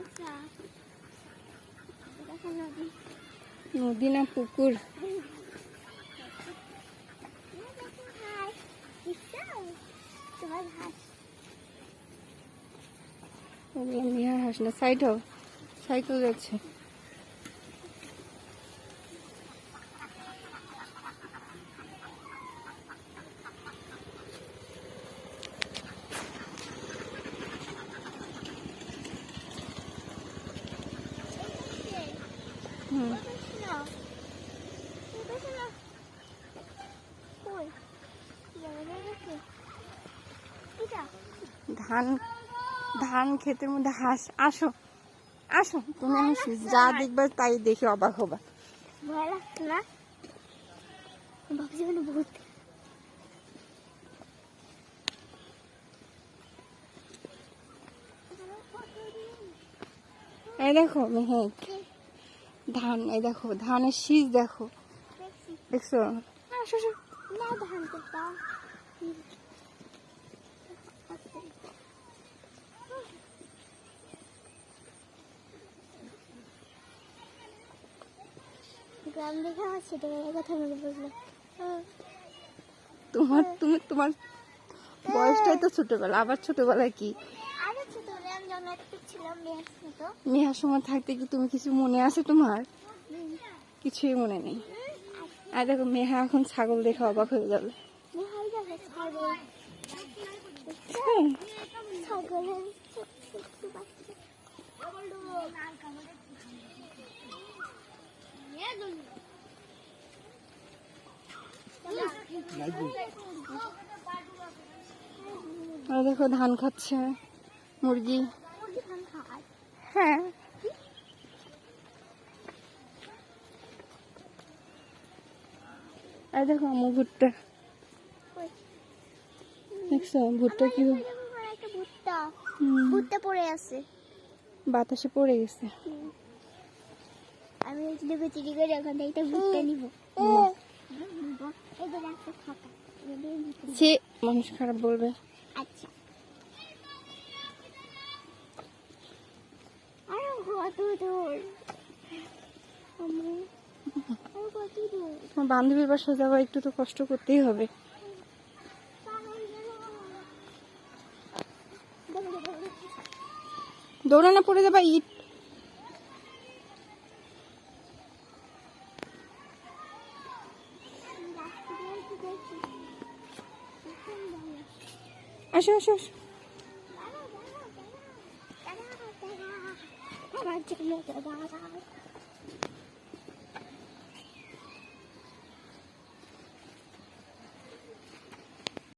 আচ্ছা। নদী না পুকুর মিয়ার হাস না। সাইড হও সাইকেল যাচ্ছে। ধান ধান ক্ষেতের মধ্যে হাঁস আসো আসো তুমি আসো যা দেখবে তাই দেখে অবাক হবা। ভয় লাগছে না? ভাবছি মানে ভূত। এই দেখো মেহেক। ধান এই দেখো ধানের শীষ দেখো। দেখছি? করতাম গ্রাম দেখে ছোটবেলার কথা মনে পড়ল। তোমার তুমি তোমার বয়সটাই তো ছোটবেলা আবার ছোটবেলায় কি? মেহার সময় থাকতে কি তুমি কিছু মনে আছে তোমার? কিছুই মনে নেই। আর দেখো মেহা এখন ছাগল দেখে অবাক হয়ে যাবে। দেখো, ধান খাচ্ছে মুরগি। হ্যাঁ আর দেখো আমু ভুট্টা? দেখছ ভুট্টা কি ভুট্টা পড়ে আছে বাতাসে পড়ে গেছে আমি চিড়ি চিড়ি করে ওখান থেকে একটা ভুট্টা নিব সে মানুষ খারাপ বলবে বান্ধবীর বাসা যাওয়া একটু তো কষ্ট করতেই হবে। দৌড়ানো পড়ে যাবা, ইট। আসো আসো আসো। Raja 怎么办